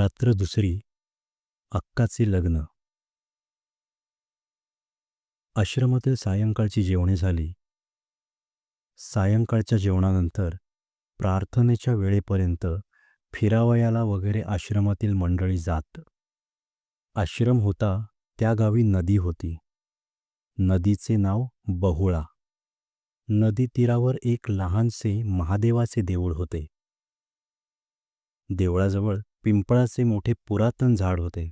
रात्र दुसरी अक्काचे लग्न. आश्रमातील सायंकाळची जेवणे झाली. सायंकाळच्या जेवणानंतर प्रार्थनेच्या वेळेपर्यंत फिरावयाला वगैरे आश्रमातील मंडळी जात. आश्रम होता त्या गावी नदी होती. नदीचे नाव बहुळा. नदी तीरावर एक लहानसे महादेवाचे देऊळ होते. देवळाजवळ पिंपळाचे मोठे पुरातन झाड होते.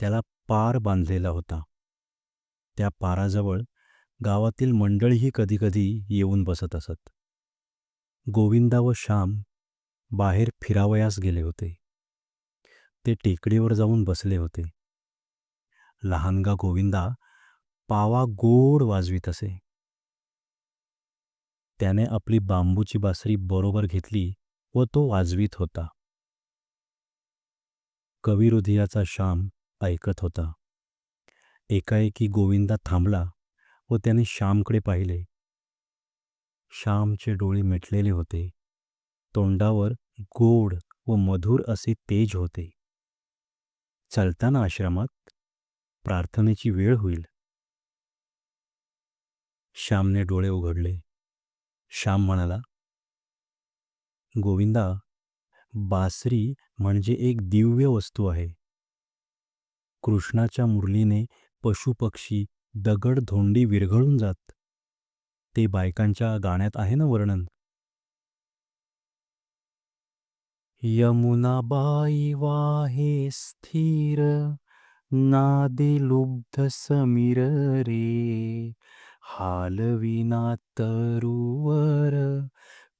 त्याला पार बांधलेला होता. त्या पाराजवळ गावातील मंडळीही कधीकधी येऊन बसत असत. गोविंदा व श्याम बाहेर फिरावयास गेले होते. ते टेकडीवर जाऊन बसले होते. लहानगा गोविंदा पावा गोड वाजवीत असे. त्याने आपली बांबूची बासरी बरोबर घेतली व तो वाजवीत होता. कविहृदयाचा श्याम ऐकत होता. एकाएकी गोविंदा थांबला व त्याने श्यामकडे पाहिले. श्यामचे डोळे मिटलेले होते. तोंडावर गोड व मधुर असे तेज होते. चलताना आश्रमात प्रार्थनेची वेळ होईल. श्यामने डोळे उघडले. श्याम म्हणाला गोविंदा बासरी म्हणजे एक दिव्य वस्तू आहे. कृष्णाच्या मुरलीने पशुपक्षी दगड धोंडी विरघळून जात. ते बायकांच्या गाण्यात आहे ना वर्णन? यमुनाबाई वाहे स्थिर नादे लुब्ध समीर रे. हालविना तरुवर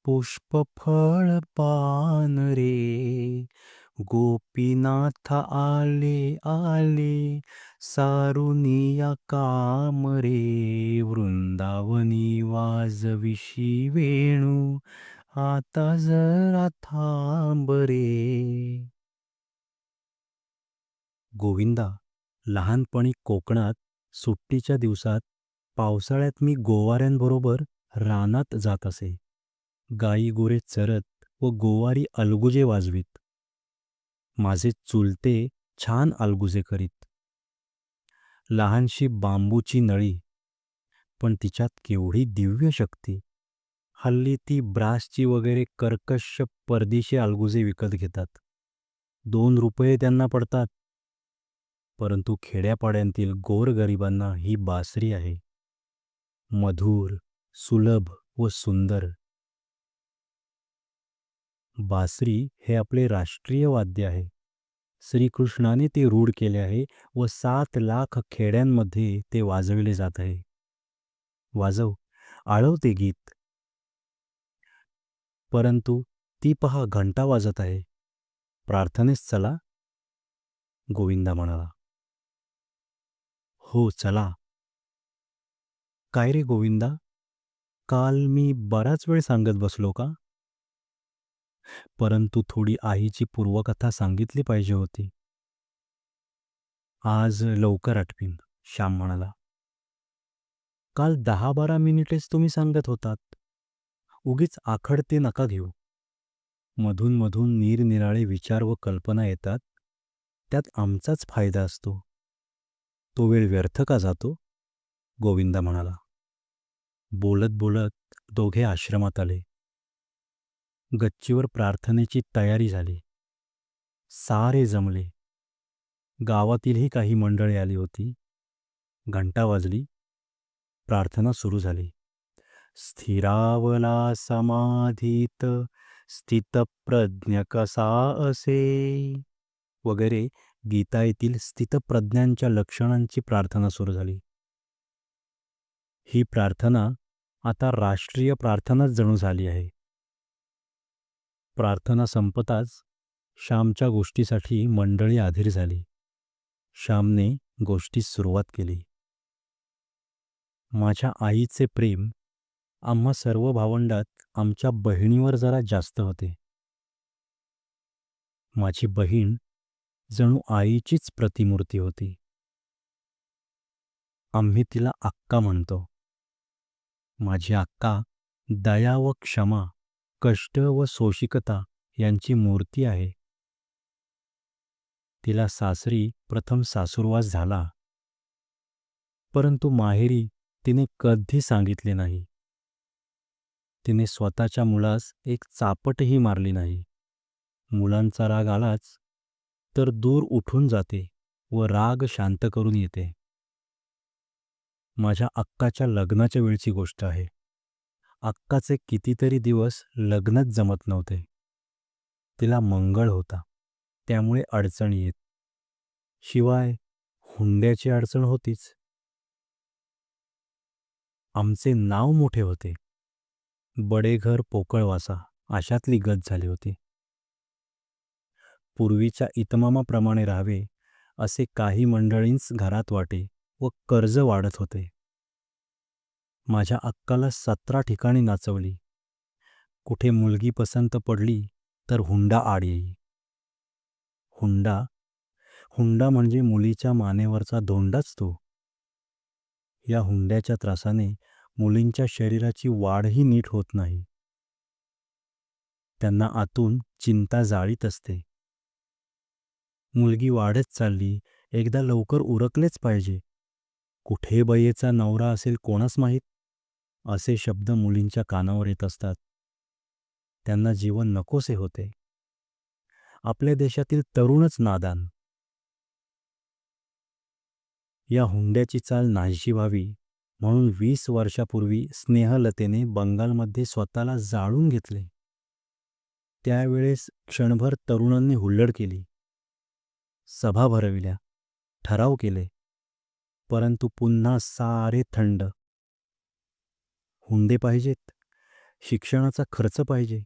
पुष्पफळ पान रे. गोपीनाथ आले आले सारुनिया काम रे. वृंदावनी वाजविशी वेणू आता जरा थांब रे. गोविंदा लहानपणी कोकणात सुट्टीच्या दिवसात पावसाळ्यात मी गोवाऱ्यांबरोबर रानात जात असे. गाई गुरे चरत व गोवारी अलगुजे वाजवीत. माझे चुलते छान अलगुजे करीत. लहानशी बांबूची नळी पण तिच्यात केवढी दिव्य शक्ती. हल्ली ती ब्रासची वगैरे कर्कश परदेशी अलगुजे विकत घेतात. दोन रुपये त्यांना पडतात. परंतु खेड्यापाड्यांतील गोरगरिबांना ही बासरी आहे. मधुर सुलभ व सुंदर. बासरी हे आपले राष्ट्रीय वाद्य आहे. श्रीकृष्णाने ते रूढ केले आहे व सात लाख खेड्यांमध्ये ते वाजविले जात आहे. वाजव आळव ते गीत. परंतु ती पहा घंटा वाजत आहे. प्रार्थनेस चला. गोविंदा म्हणाला. हो चला. काय रे गोविंदा? काल मी बराच वेळ सांगत बसलो का? परंतु थोडी आईची पूर्वकथा सांगितली पाहिजे होती. आज लवकर आठवीन श्याम म्हणाला. काल दहा बारा मिनिटेच तुम्ही सांगत होतात. उगीच आखडते नका घेऊ. मधून मधून निरनिराळे विचार व कल्पना येतात. त्यात आमचाच फायदा असतो. तो वेळ व्यर्थ का जातो? गोविंदा म्हणाला. बोलत बोलत दोघे आश्रमात आले. गच्चीवर प्रार्थनेची तयारी झाली. सारे जमले. गावातीलही काही मंडळी आली होती. घंटा वाजली. प्रार्थना सुरू झाली. स्थिरावला समाधीत स्थितप्रज्ञ कसा असे. वगैरे गीता येथील स्थितप्रज्ञांच्या लक्षणांची प्रार्थना सुरू झाली. ही प्रार्थना आता राष्ट्रीय प्रार्थनाच जणू झाली आहे. प्रार्थना संपताच श्यामच्या गोष्टीसाठी मंडळी आधीर झाली. श्यामने गोष्टीस सुरुवात केली. माझ्या आईचे प्रेम आम्हा सर्व भावंडात आमच्या बहिणीवर जरा जास्त होते. माझी बहीण जणू आईचीच प्रतिमूर्ती होती. आम्ही तिला अक्का म्हणतो. माझी अक्का दया व क्षमा कष्ट व सोशिकता यांची मूर्ती आहे. तिला सासरी प्रथम सासूरवास झाला. परंतु माहेरी तिने कधी सांगितले नाही. तिने स्वतःच्या मुलास एक चापटही मारली नाही. मुलांचा राग आलाच तर दूर उठून जाते व राग शांत करून येते. माझ्या अक्काच्या लग्नाच्या वेळची गोष्ट आहे. अक्काचे कितीतरी दिवस लग्नच जमत नव्हते. तिला मंगळ होता. त्यामुळे अडचण येत. शिवाय हुंड्याची अडचण होतीच. आमचे नाव मोठे होते. बडेघर पोकळवासा अशातली गत झाली होती. पूर्वीच्या इतमामाप्रमाणे राहावे असे काही मंडळींच घरात वाटे व कर्ज वाढत होते. माझ्या अक्काला सतरा ठिकाणी नाचवली. कुठे मुलगी पसंत पडली तर हुंडा आड येई. हुंडा? हुंडा म्हणजे मुलीच्या मानेवरचा धोंडाच तो. या हुंड्याच्या त्रासाने मुलींच्या शरीराची वाढही नीट होत नाही. त्यांना आतून चिंता जाळीत असते. मुलगी वाढत चालली एकदा लवकर उरकलेच पाहिजे. कुठे बयेचा नवरा असेल कोणास माहीत? असे शब्द मुलींच्या कानावर येत असतात. त्यांना जीवन नकोसे होते. आपल्या देशातील तरुणच नादान. या हुंड्याची चाल नाहीशी व्हावी म्हणून वीस वर्षापूर्वी स्नेहलतेने बंगालमध्ये स्वतःला जाळून घेतले. त्यावेळेस क्षणभर तरुणांनी हुल्लड केली. सभा भरविल्या ठराव केले. परंतु पुन्हा सारे थंड. हुंडे पाहिजेत. शिक्षणाचा खर्च पाहिजे.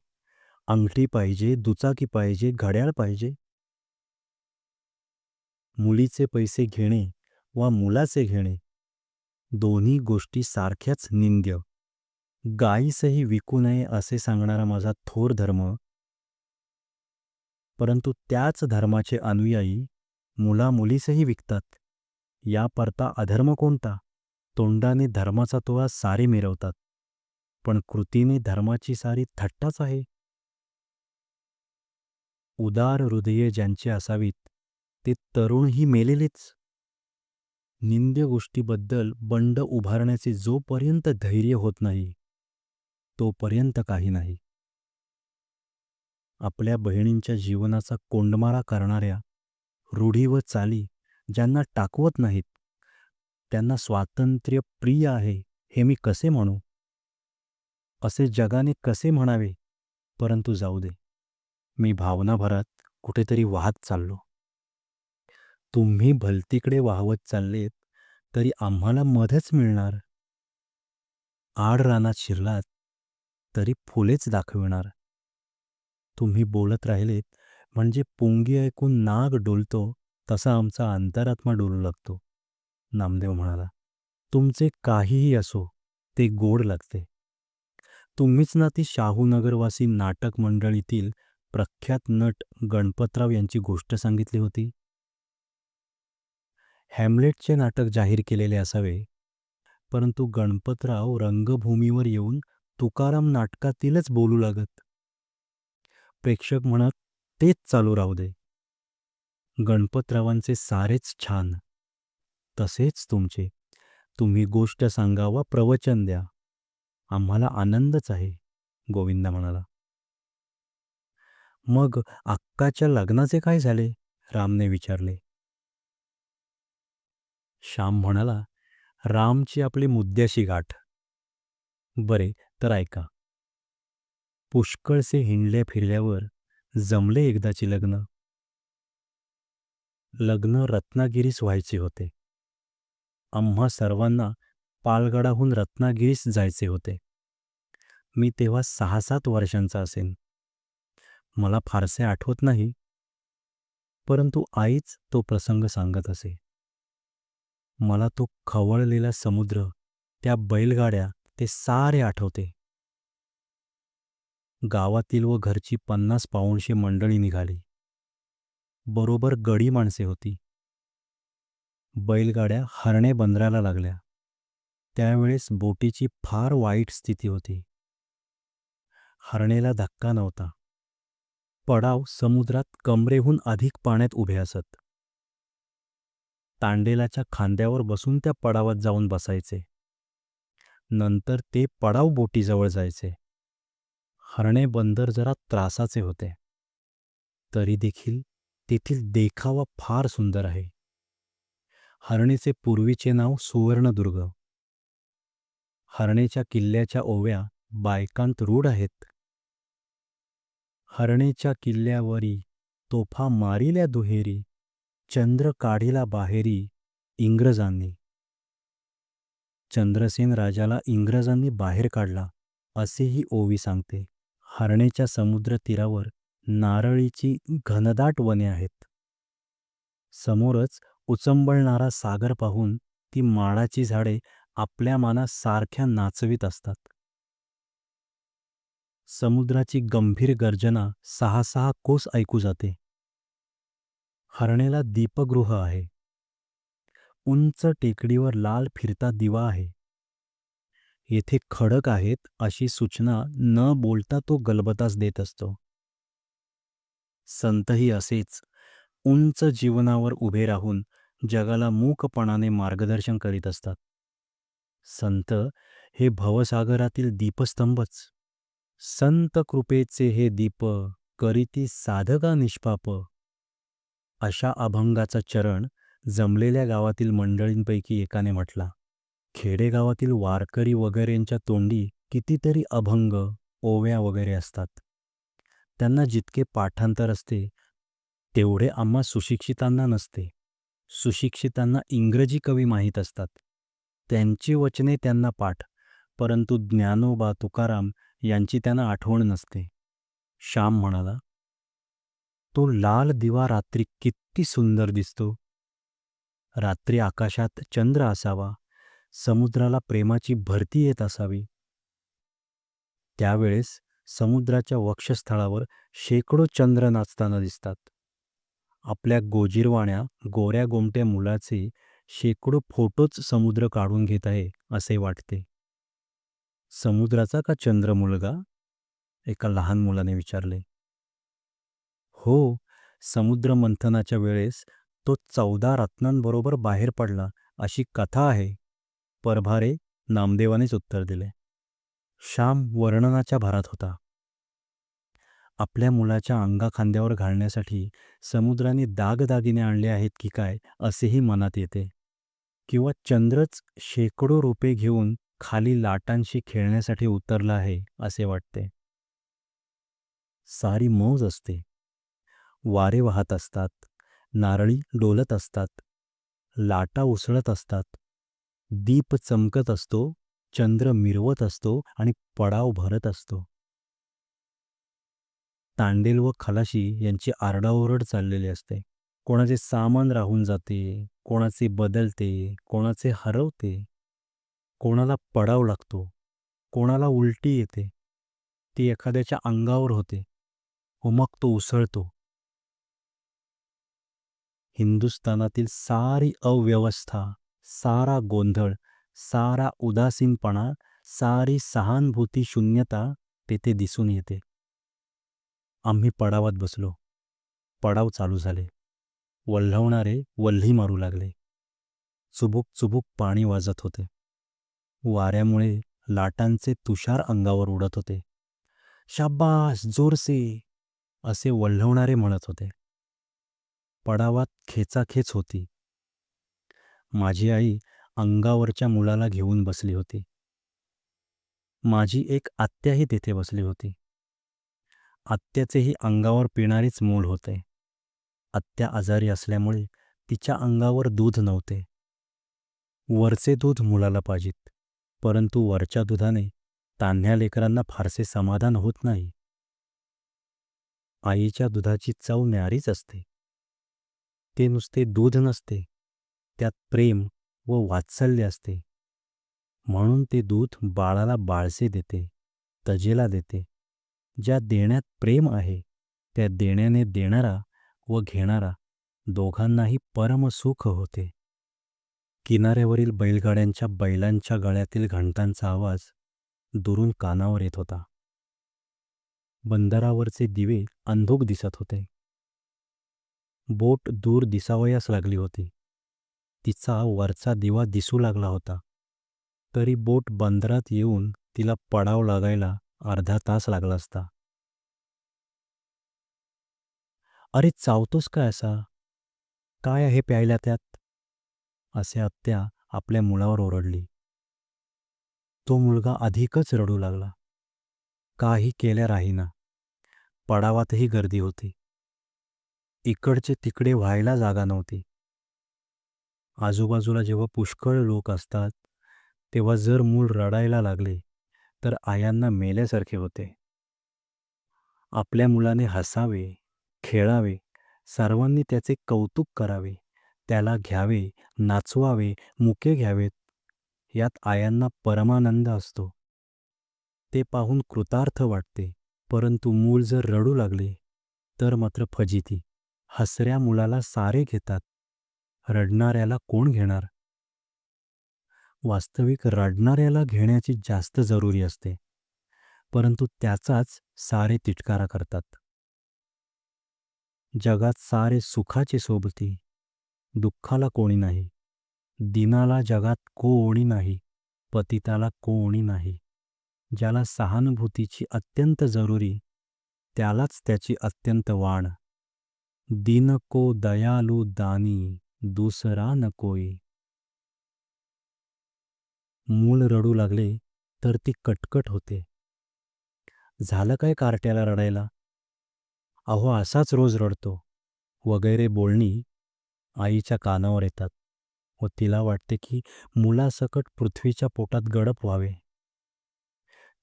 अंगठी पाहिजे दुचाकी पाहिजे घड्याळ पाहिजे. मुलीचे पैसे घेणे वा मुलाचे घेणे दोन्ही गोष्टी सारख्याच निंद्य. गायीसही विकू नये असे सांगणारा माझा थोर धर्म. परंतु त्याच धर्माचे अनुयायी मुलामुलीसही विकतात. या परता अधर्म कोणता? तोंडाने धर्माचा तोळा सारे मिरवतात. पण कृतीने धर्माची सारी थट्टाच आहे. उदार हृदये ज्यांची असावीत ते तरुणही मेलेलेच. निंद्य गोष्टीबद्दल बंड उभारण्याचे जोपर्यंत धैर्य होत नाही तोपर्यंत काही नाही. आपल्या बहिणींच्या जीवनाचा कोंडमारा करणाऱ्या रूढी व चाली ज्यांना टाकवत नाहीत त्यांना स्वातंत्र्य प्रिय आहे हे मी कसे म्हणू? असे जगाने कसे म्हणावे? परंतु जाऊ दे. मी भावनाभरात कुठेतरी वाहत चाललो. तुम्ही भलतीकडे वाहवत चाललेत तरी आम्हाला मध्येच मिळणार. आड रानात शिरलात तरी फुलेच दाखविणार. तुम्ही बोलत राहिलेत म्हणजे पुंगी ऐकून नाग डोलतो तसा आमचा अंतरात्मा डोलू लागतो. नामदेव म्हणाला तुमचे काहीही असो ते गोड लागते. तुम्हीच ना ती शाहूनगरवासी नाटक मंडळीतील प्रख्यात नट गणपतराव यांची गोष्ट सांगितली होती? हॅमलेटचे नाटक जाहीर केलेले असावे परंतु गणपतराव रंगभूमीवर येऊन तुकाराम नाटकातीलच बोलू लागत. प्रेक्षक म्हणत तेच चालू राहू दे. गणपतरावांचे सारेच छान. तसेच तुमचे. तुम्ही गोष्ट सांगा वा प्रवचन द्या. आम्हाला आनंदच आहे गोविंदा म्हणाला. मग अक्काच्या लग्नाचे काय झाले? रामने विचारले. श्याम म्हणाला रामची आपली मुद्द्याशी गाठ. बरे तर ऐका. पुष्कळसे हिंडल्या फिरल्यावर जमले एकदाची लग्न. लग्न रत्नागिरीस व्हायचे होते. आम्हा सर्वांना पालगडाहून रत्नागिरीस जायचे होते. मी तेव्हा सहा सात वर्षांचा असेन. मला फारसे आठवत नाही. परंतु आईच तो प्रसंग सांगत असे. मला तो खवळलेला समुद्र त्या बैलगाड्या ते सारे आठवते. गावातील व घरची पन्नास पाऊणशे मंडळी निघाली. बरोबर गडी माणसे होती. बैलगाड्या हरणे बंदराला लागल्या. त्यावेळेस बोटीची फार वाईट स्थिती होती. हरणेला धक्का नव्हता. पडाव समुद्रात कमरेहून अधिक पाण्यात उभे असत. तांडेलाच्या खांद्यावर बसून त्या पडावात जाऊन बसायचे. नंतर ते पडाव बोटीजवळ जायचे. हरणे बंदर जरा त्रासाचे होते. तरी देखील तेथील देखावा फार सुंदर आहे. हरणेचे पूर्वीचे नाव सुवर्णदुर्ग. हरणेच्या किल्ल्याच्या ओव्या बायकांत रूढ आहेत. हरणेच्या किल्ल्यावरी तोफा मारिल्या दुहेरी चंद्र काढिला बाहेरी इंग्रजांनी. चंद्रसेन राजाला इंग्रजांनी बाहेर काढला असेही ओवी सांगते. हरणेच्या समुद्र तीरावर नारळीची घनदाट वने आहेत. समोरच उचंबळणारा सागर पाहून ती माडाची झाडे आपल्या माना सारख्या नाचवीत असतात. समुद्राची गंभीर गर्जना सहा सहा कोस ऐकू जाते. हरणेला दीपगृह आहे. उंच टेकडीवर लाल फिरता दिवा आहे. येथे खडक आहेत अशी सूचना न बोलता तो गलबताच देत असतो. संतही असेच उंच जीवनावर उभे राहून जगाला मूकपणाने मार्गदर्शन करीत असतात. संत हे भवसागरातील दीपस्तंभच. संत कृपेचे हे दीप करीती साधका निष्पाप. अशा अभंगाचा चरण जमलेल्या गावातील मंडळींपैकी एकाने म्हटला खेडेगावातील वारकरी वगैरेंच्या तोंडी कितीतरी अभंग ओव्या वगैरे असतात. त्यांना जितके पाठांतर असते तेवढे आम्हा सुशिक्षितांना नसते. सुशिक्षितांना इंग्रजी कवी माहीत असतात. त्यांची वचने त्यांना पाठ परंतु ज्ञानोबा तुकाराम यांची त्यांना आठवण नसते. श्याम म्हणाला तो लाल दिवा रात्री किती सुंदर दिसतो. रात्री आकाशात चंद्र असावा समुद्राला प्रेमाची भरती येत असावी. त्यावेळेस समुद्राच्या वक्षस्थळावर शेकडो चंद्र नाचताना दिसतात. आपल्या गोजीरवाण्या गोऱ्या गोमट्या मुलाचे शेकडो फोटोच समुद्र काढून घेत आहे असे वाटते. समुद्राचा का चंद्र मुलगा? एका लहान मुलाने विचारले. हो समुद्र मंथनाच्या वेळेस तो चौदा रत्नांबरोबर बाहेर पडला अशी कथा आहे. परभारे नामदेवानेच उत्तर दिले. श्याम वर्णनाच्या भरात होता. आपल्या मुलाच्या अंगाखांद्यावर घालण्यासाठी समुद्राने दागदागिने आणले आहेत की काय असेही मनात येते. किंवा चंद्रच शेकडो रुपये घेऊन खाली लाटांशी खेळण्यासाठी उतरला आहे असे वाटते. सारी मौज असते. वारे वाहत असतात. नारळी डोलत असतात. लाटा उसळत असतात. दीप चमकत असतो. चंद्र मिरवत असतो आणि पडाव भरत असतो. तांडेल व खलाशी यांची आरडाओरड चाललेली असते. कोणाचे सामान राहून जाते कोणाचे बदलते कोणाचे हरवते. कोणाला पडाव लागतो कोणाला उलटी येते. ती एखाद्याच्या अंगावर होते. व मग तो उसळतो. हिंदुस्थानातील सारी अव्यवस्था सारा गोंधळ सारा उदासीनपणा सारी सहानुभूती शून्यता तेथे दिसून येते. आम्ही पडावात बसलो. पडाव चालू झाले. वल्हवणारे वल्ही मारू लागले. चुबुक चुबुक पाणी वाजत होते. वाऱ्यामुळे लाटांचे तुषार अंगावर उडत होते. शाब्बास जोरसे असे वल्हवणारे म्हणत होते. पडावात खेचाखेच होती. माझी आई अंगावरच्या मुलाला घेऊन बसली होती. माझी एक आत्याही तेथे बसली होती. आत्याचेही अंगावर पिणारेच मूल होते. आत्या आजारी असल्यामुळे तिच्या अंगावर दूध नव्हते. वरचे दूध मुलाला पाहिजेत परंतु वरच्या दुधाने तान्ह्या लेकरांना फारसे समाधान होत नाही. आईच्या दुधाची चव न्यारीच असते. ते नुसते दूध नसते त्यात प्रेम व वात्सल्य असते. म्हणून ते दूध बाळाला बाळसे देते तजेला देते. ज्या देण्यात प्रेम आहे त्या देण्याने देणारा व घेणारा दोघांनाही परमसुख होते. किनाऱ्यावरील बैलगाड्यांच्या बैलांच्या गळ्यातील घंटांचा आवाज दुरून कानावर येत होता. बंदरावरचे दिवे अंधुक दिसत होते. बोट दूर दिसावयास लागली होती. तिचा वरचा दिवा दिसू लागला होता. तरी बोट बंदरात येऊन तिला पडाव लागायला अर्धा तास लागला असता. अरे चावतोस काय असा? काय आहे प्यायला त्यात? असे आत्या आपल्या मुलावर ओरडली. तो मुलगा अधिकच रडू लागला. काही केल्या राहीना. पडावातही गर्दी होती. इकडचे तिकडे व्हायला जागा नव्हती. आजूबाजूला जेव्हा पुष्कळ लोक असतात तेव्हा जर मूल रडायला लागले तर आयांना मेल्यासारखे होते. आपल्या मुलाने हसावे खेळावे सर्वांनी त्याचे कौतुक करावे त्याला घ्यावे नाचवावे मुके घ्यावेत यात आयांना परमानंद असतो. ते पाहून कृतार्थ वाटते परंतु मूल जर रडू लागले तर मात्र फजिती. हसऱ्या मुलाला सारे घेतात. रडणाऱ्याला कोण घेणार? वास्तविक रडणाऱ्याला घेण्याची जास्त जरुरी असते. परंतु त्याचाच सारे तिटकारा करतात. जगात सारे सुखाचे सोबती दुःखाला कोणी नाही. दिनाला जगात कोणी नाही पतिताला कोणी नाही. ज्याला सहानुभूतीची अत्यंत जरुरी त्यालाच त्याची अत्यंत वाण दिन को दयालू दानी दुसरा न कोई. मूल रडू लागले तर ती कटकट होते. झालं काय कार्ट्याला रडायला? अहो असाच रोज रडतो. वगैरे बोलणी आईच्या कानावर येतात व तिला वाटते की मुलासकट पृथ्वीच्या पोटात गडप व्हावे.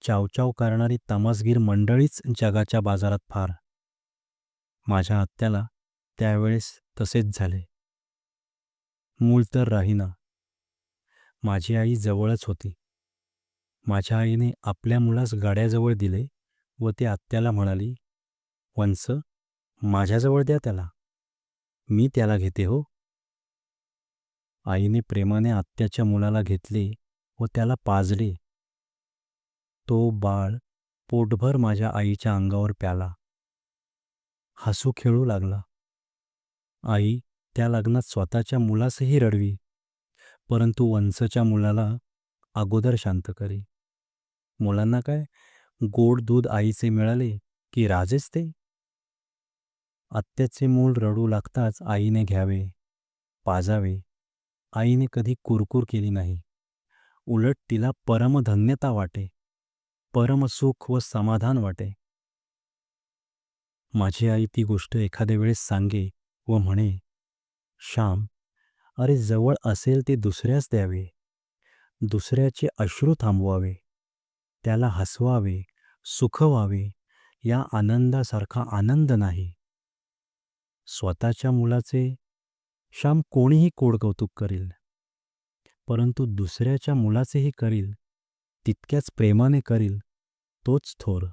चावचाव करणारी तमासगीर मंडळीच जगाच्या बाजारात फार. माझ्या आत्याला त्यावेळेस तसेच झाले. मूल तर राहीना. माझी आई जवळच होती. माझ्या आईने आपल्या मुलास गाड्याजवळ दिले व ती आत्याला म्हणाली वंस माझ्याजवळ द्या त्याला. मी त्याला घेते हो. आईने प्रेमाने आत्याच्या मुलाला घेतले व त्याला पाजले. तो बाळ पोटभर माझ्या आईच्या अंगावर प्याला. हसू खेळू लागला. आई त्या लग्नात स्वतःच्या मुलासही रडवी. परंतु वंसच्या मुलाला अगोदर शांत करी. मुलांना काय? गोड दूध आईचे मिळाले की राजेच ते? आत्याचे मूल रडू लागताच आईने घ्यावे पाजावे. आईने कधी कुरकुर केली नाही. उलट तिला परमधन्यता वाटे परमसुख व समाधान वाटे. माझी आई ती गोष्ट एखाद्या वेळेस सांगे व म्हणे श्याम अरे जवळ असेल ते दुसऱ्यास द्यावे. दुसऱ्याचे अश्रू थांबवावे. त्याला हसवावे सुखवावे या आनंदासारखा आनंद नाही. स्वतःच्या मुलाचे श्याम कोणीही कोडकौतुक करील. परंतु दुसऱ्याच्या मुलाचेही करील. तितक्याच प्रेमाने करील. तोच थोर.